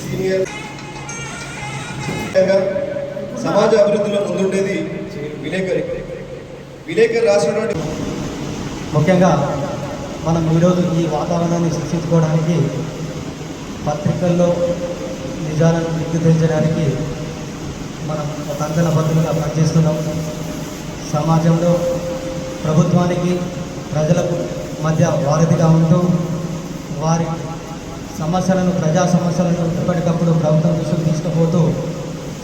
Senior సమాజ అభివృద్ధిలో ముందుండేది విలేకరి. విలేకరి రాసినటువంటి ముఖ్యంగా మనం ఈరోజు ఈ వాతావరణాన్ని సృష్టించుకోవడానికి పత్రికల్లో నిజాలను తెలియజేయడానికి మనం ఒక కంకణ పద్ధతిగా పనిచేస్తున్నాం. సమాజంలో ప్రభుత్వానికి ప్రజలకు మధ్య వారధిగా ఉంటూ వారి సమస్యలను ప్రజా సమస్యలను ఎప్పటికప్పుడు ప్రభుత్వం దృష్టికి తీసుకుపోతూ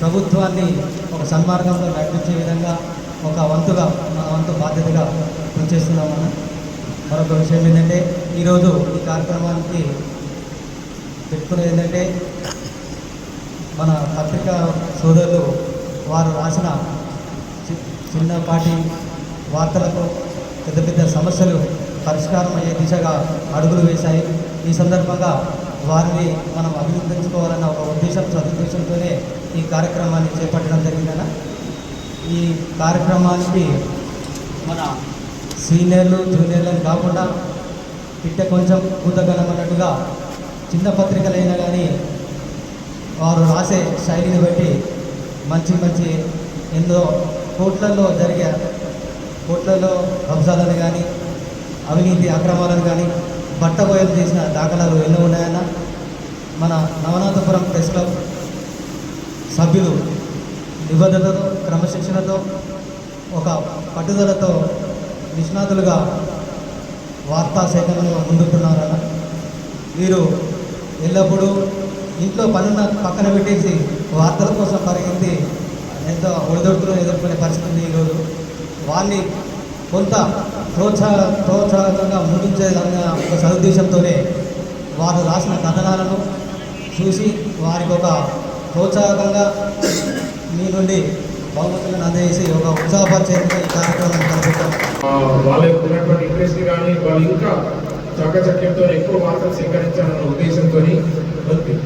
ప్రభుత్వాన్ని ఒక సన్మార్గంలో నడిపించే విధంగా ఒక వంతుగా మన వంతు బాధ్యతగా పనిచేస్తున్నాం మనం మరొక విషయం ఏంటంటే ఈరోజు ఈ కార్యక్రమానికి పెట్టుకునేది ఏంటంటే మన పత్రికా సోదరులు వారు రాసిన చి- చిన్నపాటి వార్తలకు పెద్ద పెద్ద సమస్యలు పరిష్కారం అయ్యే దిశగా అడుగులు వేశాయి. ఈ సందర్భంగా వారిని మనం అభినందించుకోవాలన్న ఒక ఉద్దేశం సదుద్దేశంతోనే ఈ కార్యక్రమాన్ని చేపట్టడం జరిగిందన్న. ఈ కార్యక్రమానికి మన సీనియర్లు జూనియర్లను కాకుండా ఇట్ట కొంచెం కూతగలమన్నట్టుగా చిన్న పత్రికలైనా కానీ వారు రాసే శైలిని బట్టి మంచి మంచి ఎన్నో కోట్లలో జరిగే కోట్లలో అంశాలను కానీ అవినీతి అక్రమాలను కానీ బట్టబోయలు చేసిన దాఖలాలు ఎన్నో ఉన్నాయన్న? మన నవనాథపురం ప్రెస్ క్లబ్ సభ్యులు నిబద్ధతతో క్రమశిక్షణతో ఒక పట్టుదలతో నిష్ణాతులుగా వార్తా సేకరణలో ముందుకున్నారన్న వీరు ఎల్లప్పుడూ ఇంట్లో పనున్న పక్కన పెట్టేసి వార్తల కోసం పరిగెత్తి ఎంతో ఒడిదొడుతులు ఎదుర్కొనే పరిస్థితి ఈరోజు. వారిని కొంత ప్రోత్సాహ ప్రోత్సాహకంగా ముందుంచేదన్న ఒక సదుద్దేశంతోనే వారు రాసిన కథనాలను చూసి వారికి ఒక ప్రోత్సాహకంగా మీ నుండి బహుమతులను అందజేసి ఒక ఉత్సాహపరిచేందుకు ఈ కార్యక్రమాన్ని కల్పిస్తాం ఆ, వాళ్ళ యొక్క ఉన్నటువంటి ఇంట్రెస్ట్ కానీ వాళ్ళు ఇంకా చక్కచక్యంతో ఎక్కువ మార్కులు సేకరించాలన్న ఉద్దేశంతో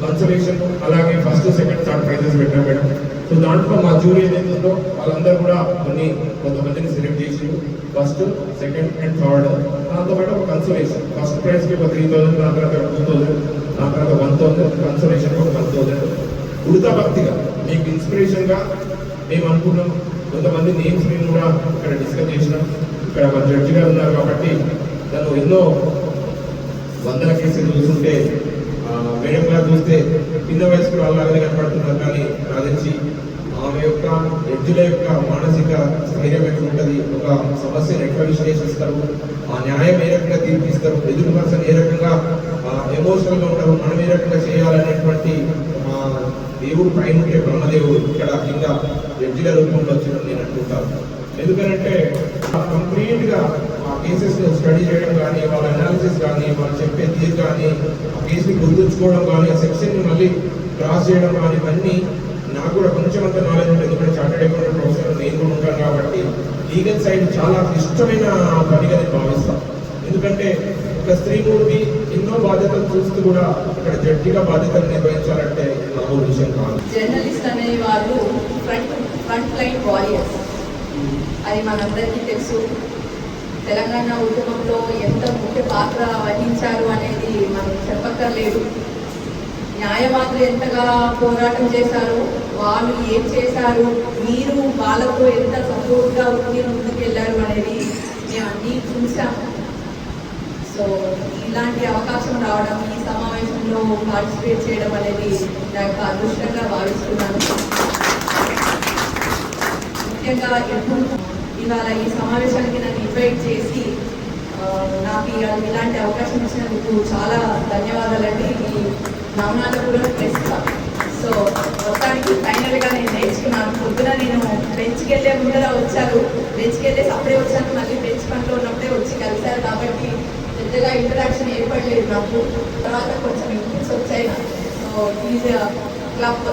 కన్సర్వేషన్ అలాగే ఫస్ట్ సెకండ్ థర్డ్ ప్రైజెస్ పెట్టాం మేడం. సో దాంట్లో మా జూరీ ఏదైతుందో వాళ్ళందరూ కూడా కొన్ని కొంతమందిని సెలెక్ట్ చేసి ఫస్ట్ సెకండ్ అండ్ థర్డ్ దాంతోపాటు ఒక కన్సర్వేషన్ ఫస్ట్ ప్రైజ్కి ఒక త్రీ థౌసండ్ దాని తర్వాత టూ థౌసండ్ దాని తర్వాత వన్ థౌసండ్ కన్సర్వేషన్ ఒక వన్ థౌసండ్ ఉడతా భక్తిగా మీకు ఇన్స్పిరేషన్గా మేము అనుకున్నాం. కొంతమంది నేమ్స్ మేము కూడా ఇక్కడ డిస్కస్ చేసినాం. ఇక్కడ ఒక జడ్జి గారు ఉన్నారు కాబట్టి నన్ను ఎన్నో వందల కేసులు చూస్తుంటే మేడం గారు చూస్తే కింద వయసుకు వాళ్ళలాగానే కనపడుతున్నారు కానీ నాకు తెలిసి ఆమె యొక్క వ్యక్తుల యొక్క మానసిక స్థైర్యం ఎట్లా ఉంటుంది? ఒక సమస్యను ఎట్లా విశ్లేషిస్తారు ఆ న్యాయం ఏ రకంగా తీర్పిస్తారు? ఎదురు పర్సన్ ఏ రకంగా ఎమోషనల్గా ఉంటారు మనం ఏ రకంగా చేయాలనేటువంటి దేవుడు పైన ఉంటే బ్రహ్మదేవుడు ఇక్కడ కింద జడ్జిల రూపంలో వచ్చిన నేను అనుకుంటాను ఎందుకంటే కంప్లీట్గా ఆ కేసెస్ స్టడీ చేయడం కానీ వాళ్ళ అనాలిసిస్ కానీ వాళ్ళు చెప్పే తీరు కానీ ఆ కేసుని గుర్తుంచుకోవడం కానీ ఆ సెక్షన్ మళ్ళీ క్రాస్ చేయడం కానీ ఇవన్నీ నాకు కూడా కొంచెం అంత నాలెడ్జ్ ఉంటుంది. ఎందుకంటే చార్టెడ్ అకౌంటెంట్ ప్రొఫెసర్ నేను కూడా ఉంటాను కాబట్టి లీగల్ సైడ్ చాలా ఇష్టమైన పనిగా నేను భావిస్తాను. ఎందుకంటే ఒక స్త్రీ మూర్తి ఎన్నో బాధ్యతలు చూస్తూ కూడా ఇక్కడ జడ్జిగా బాధ్యతలు నిర్వహించాలంటే జర్నలిస్ట్ అనే వాళ్ళు ఫ్రంట్ ఫ్రంట్ లైన్ వారియర్స్. అది మనందరికీ తెలుసు. తెలంగాణ ఉద్యమంలో ఎంత ముఖ్య పాత్ర వహించారు అనేది మనం చెప్పక్కర్లేదు. న్యాయవాదులు ఎంతగా పోరాటం చేశారు వాళ్ళు ఏం చేశారు మీరు వాళ్ళకు ఎంత సపోర్ట్గా ఉండి ముందుకెళ్ళారు అనేది మేము అన్నీ చూసాము సో ఇలాంటి అవకాశం రావడం ఈ సమావేశంలో పార్టిసిపేట్ చేయడం అనేది నా యొక్క అదృష్టంగా భావిస్తున్నాను. ముఖ్యంగా ఎప్పుడు ఇవాళ ఈ సమావేశానికి నన్ను ఇన్వైట్ చేసి నాకు ఇలాంటి అవకాశం ఇచ్చినందుకు చాలా ధన్యవాదాలండి. ఈ కూడా ప్రెస్ సో మొత్తానికి ఫైనల్గా నేను నేర్చుకున్నాను పొద్దున నేను బెంచ్కి వెళ్ళే ముందర వచ్చారు. బెంచ్కి వెళ్ళే ఎలా ఇంటరాక్షన్ ఏర్పడలేదు నాకు. తర్వాత కొంచెం ఇంప్రూవ్స్ వచ్చాయి సో ఈజ్ క్లబ్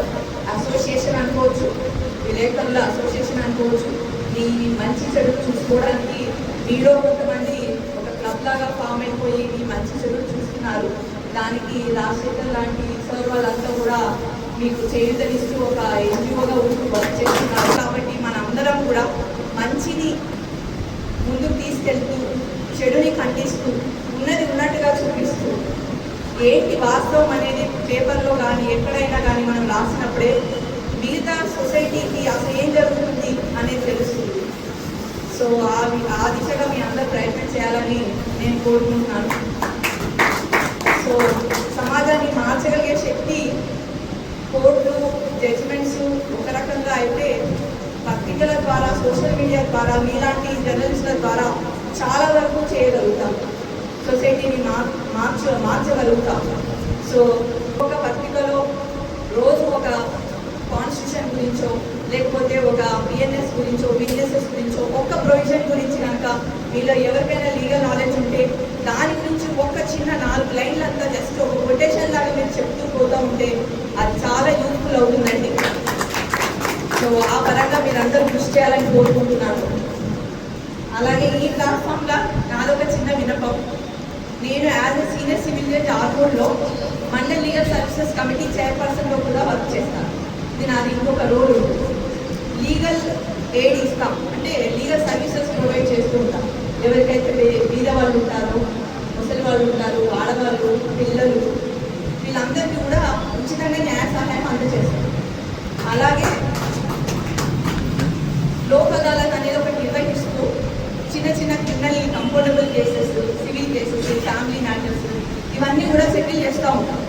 అసోసియేషన్ అనుకోవచ్చు విలేకరుల అసోసియేషన్ అనుకోవచ్చు. మీ మంచి చెడు చూసుకోవడానికి మీలో కొంతమంది ఒక క్లబ్ లాగా ఫామ్ అయిపోయి మీ మంచి చెడు చూస్తున్నారు. దానికి రాజశేఖర్ లాంటి సార్ వాళ్ళంతా కూడా మీకు చేయుతనిస్తూ ఒక ఎన్జిఓగా ఉంటూ వర్క్ చేస్తున్నారు. కాబట్టి మనందరం కూడా మంచిని ముందుకు తీసుకెళ్తూ చెడుని ఖండిస్తూ ఉన్నట్టుగా చూపిస్తూ ఏంటి వాస్తవం అనేది పేపర్లో కానీ ఎక్కడైనా కానీ మనం రాసినప్పుడే మిగతా సొసైటీకి అసలు ఏం జరుగుతుంది అనేది తెలుస్తుంది. సో ఆ ఆ దిశగా మీ అందరూ ప్రయత్నం చేయాలని నేను కోరుకుంటున్నాను. సో సమాజాన్ని మార్చగలిగే శక్తి కోర్టు జడ్జిమెంట్స్ ఒక రకంగా అయితే పత్రికల ద్వారా సోషల్ మీడియా ద్వారా మీలాంటి జర్నలిస్టుల ద్వారా చాలా వరకు చేయగలుగుతాం. సొసైటీని మార్ మార్చ మార్చగలుగుతాం. సో ఒక పత్రికలో రోజు ఒక కాన్స్టిట్యూషన్ గురించో లేకపోతే ఒక బిఎన్ఎస్ గురించో బిఎన్ఎస్ఎస్ గురించో ఒక్క ప్రొవిజన్ గురించి కనుక మీలో ఎవరికైనా లీగల్ నాలెడ్జ్ ఉంటే దాని గురించి ఒక్క చిన్న నాలుగు లైన్లు అంతా జస్ట్ ఒక కొటేషన్ లాగా మీరు చెప్తూ పోతూ ఉంటే అది చాలా యూస్ఫుల్ అవుతుందండి. సో ఆ పరంగా మీరందరూ కృషి చేయాలని కోరుకుంటున్నాను అలాగే ఈ ప్లాట్ఫామ్లో నాదొక చిన్న వినపం నేను as a senior civil judge mandal legal services committee చైర్పర్సన్లో కూడా వర్క్ చేస్తాను ఇది నాది ఇంకొక రోల్ లీగల్ ఎయిడ్ ఇస్తాం అంటే లీగల్ సర్వీసెస్ ప్రొవైడ్ చేస్తూ ఉంటాం. ఎవరికైతే బీ- బీద వాళ్ళు ఉంటారో ముసలి వాళ్ళు ఉంటారు ఆడవాళ్ళు పిల్లలు వీళ్ళందరికీ కూడా ఉచితంగా న్యాయ సహాయం అందజేస్తాం. అలాగే లోక్ అదాలత్ అనేది ఒకటి నిర్వహిస్తూ చిన్న చిన్న criminal comfortable cases civil cases family matters ఇవన్నీ కూడా సెటిల్ చేస్తూ ఉంటాం.